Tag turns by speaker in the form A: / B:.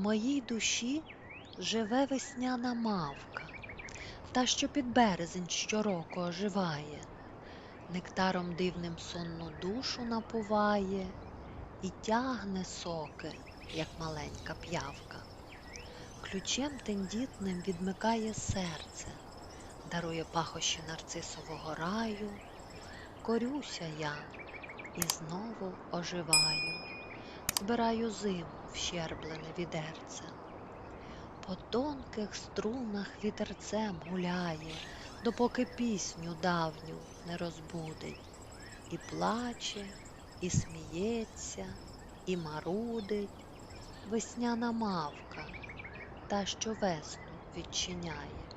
A: моїй душі живе весняна мавка, та, що під березень щороку оживає, нектаром дивним сонну душу напуває і тягне соки, як маленька п'явка. Ключем тендітним відмикає серце, дарує пахощі нарцисового раю, корюся я і знову оживаю, збираю зиму в щерблене відерце. По тонких струнах вітерцем гуляє, допоки пісню давню не розбудить, і плаче, і сміється, і марудить весняна мавка, та, що весну відчиняє.